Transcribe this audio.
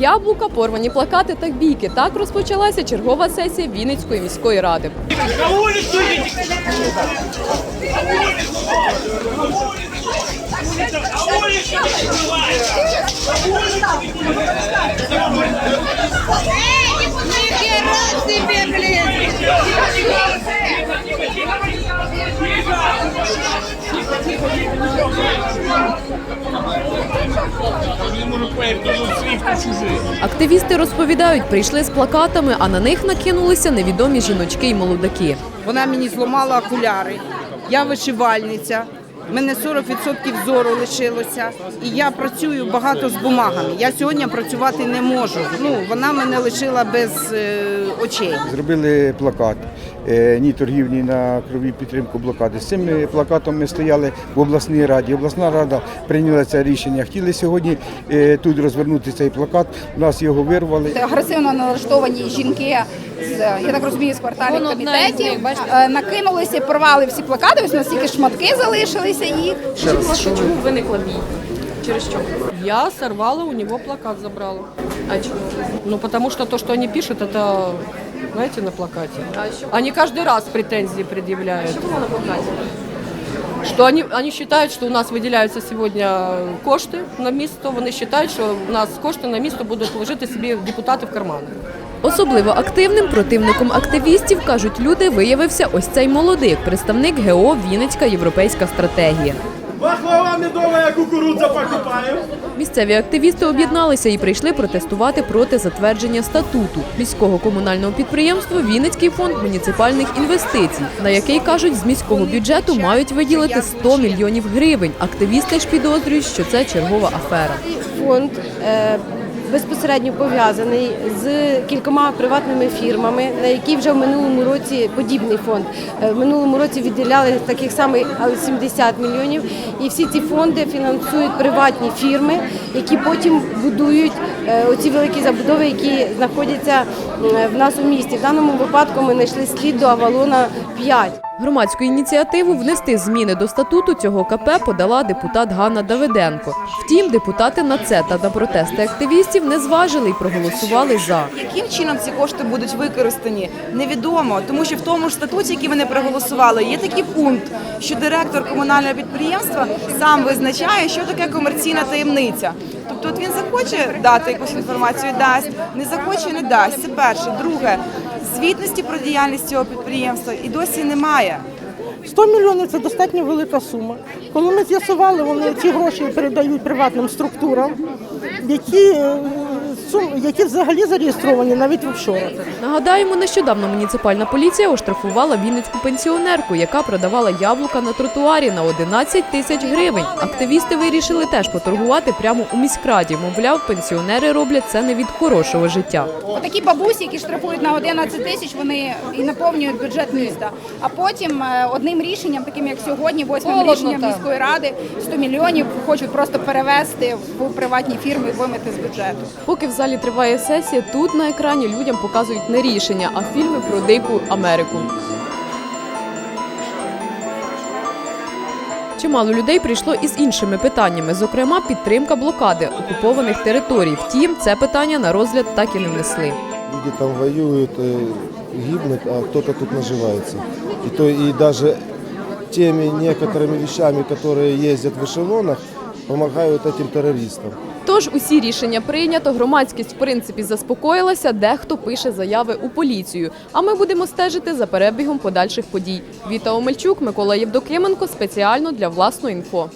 Яблука, порвані плакати та бійки. Так розпочалася чергова сесія Вінницької міської ради. На улицу идите! Активісти розповідають, прийшли з плакатами, а на них накинулися невідомі жіночки й молодаки. Вона мені зламала окуляри. Я вишивальниця. У мене 40% зору лишилося, і я працюю багато з бумагами. Я сьогодні працювати не можу. Ну вона мене лишила без е, очей. Зробили плакат ні торгівлі на крові підтримку блокади. З цим е, плакатом ми стояли в обласній раді. Обласна рада прийняла це рішення. Хотіли сьогодні е, тут розвернути цей плакат. У нас його вирвали. агресивно налаштовані жінки з я так розумію, з квартальних комітетів е, накинулися, порвали всі плакати. Ось у нас тільки шматки залишилися їх. Чому виникла бій? Через що? Я сорвала у него плакат, забрала. А чому? Ну, потому что то, что они пишут, это, знаете, на плакате. А що, Они каждый раз претензии предъявляют. що було на плакаті? Что они, они считают, что у нас выделяются сегодня кошти на місто. Вони считають, що у нас кошти на місто будуть ложити собі депутати в кармани. Особливо активним противником активістів, кажуть люди, виявився ось цей молодик, представник ГО Вінницька європейська стратегія. Баклава я кукурудза покупаю. Місцеві активісти об'єдналися і прийшли протестувати проти затвердження статуту міського комунального підприємства Вінницький фонд муніципальних інвестицій, на який кажуть, з міського бюджету мають виділити 100 мільйонів гривень. Активісти ж підозрюють, що це чергова афера. фонд е, безпосередньо пов'язаний з кількома приватними фірмами, на які вже в минулому році подібний фонд. Е, В минулому році відділяли таких самих але 70 мільйонів. І всі ці фонди фінансують приватні фірми, які потім будують е, оці великі забудови, які знаходяться е, в нас у місті. В даному випадку ми знайшли слід до Авалона 5. Громадську ініціативу внести зміни до статуту цього КП подала депутат Ганна Давиденко. Втім, депутати на це та на протести активістів не зважили і проголосували за. Яким чином ці кошти будуть використані, невідомо, тому що в тому ж статуті, який вони проголосували, є такий пункт, що директор комунального підприємства сам визначає, що таке комерційна таємниця. Тобто, от він захоче дати якусь інформацію, дасть, не захоче, не дасть. Це перше. Друге, звітності про діяльність цього підприємства і досі немає. 100 мільйонів це достатньо велика сума. Коли ми з'ясували, вони ці гроші передають приватним структурам, які, е, сум- які взагалі зареєстровані навіть в офшорах. Нагадаємо, нещодавно муніципальна поліція оштрафувала вінницьку пенсіонерку, яка продавала яблука на тротуарі на 11 тисяч гривень. Активісти вирішили теж поторгувати прямо у міськраді. Мовляв, пенсіонери роблять це не від хорошого життя. Отакі бабусі, які штрафують на 11 тисяч, вони і наповнюють бюджет міста. А потім е, одним рішенням, таким як сьогодні, восьмим Холодно рішенням міської ради, 100 мільйонів хочуть просто перевести в приватні фірми і вимити з бюджету. Поки в залі триває сесія, тут на екрані людям показують не рішення, а фільми про дику Америку. Чимало людей прийшло із іншими питаннями, зокрема підтримка блокади окупованих територій. Втім, це питання на розгляд так і не внесли. Люди там воюют, э, гибнут, а кто-то тут наживается. И, то, и даже теми некоторыми вещами, которые ездят в эшелонах, помогают этим террористам. Тож усі рішення прийнято. Громадськість в принципі заспокоїлася. Дехто пише заяви у поліцію. А ми будемо стежити за перебігом подальших подій. Віта Омельчук, Микола Євдокименко спеціально для власної інфо.